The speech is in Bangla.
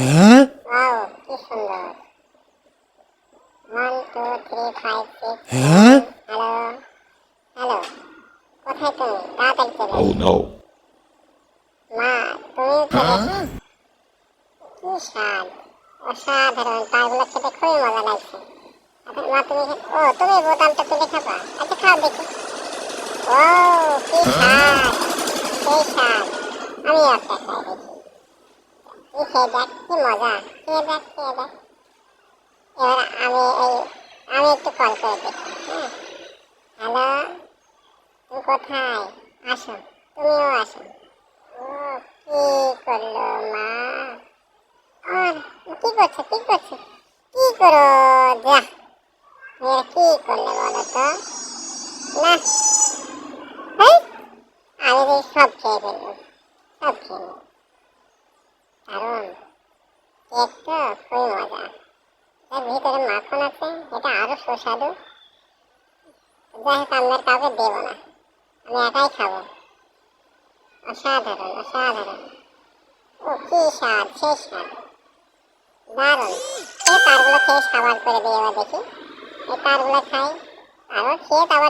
হ্যাঁ হ্যাঁ Oh no. মা তুমি কি স্বাদ অসাধারণ পাগুলো খেতে খুবই মজা লাগছে মা তুমি ও তুমি বোতামটা তুলে খাবা আচ্ছা খাও আমি একটা খাই দেখি খেয়ে দেখ, কি মজা। খেয়ে দেখ খেয়ে দেখ। এবার আমি এই আমি একটু কল করে দেখি হ্যাঁ? হ্যালো? তুমি কোথায়? আসো। তুমিও আসো। কি করল মা? আর কি করছে কি করছে? কি করো? যা। কি করলে বলো তো? না হেই, আমি তো সব খেয়ে ফেলব সব খেয়ে নেব কারণ কেক খুবই মজা। এর ভিতরে মাখন আছে, এটা আরও সুস্বাদু। যাই হোক আপনার কাউকে দেবো না। আমি একাই খাব। অসাধারণ অসাধারণ। ও, কি স্বাদ, সেই স্বাদ। দারুণ। এই তারগুলো খেয়ে সাবার করে দিই এবার দেখি। এই তারগুলো খাই আরও খেয়ে আবার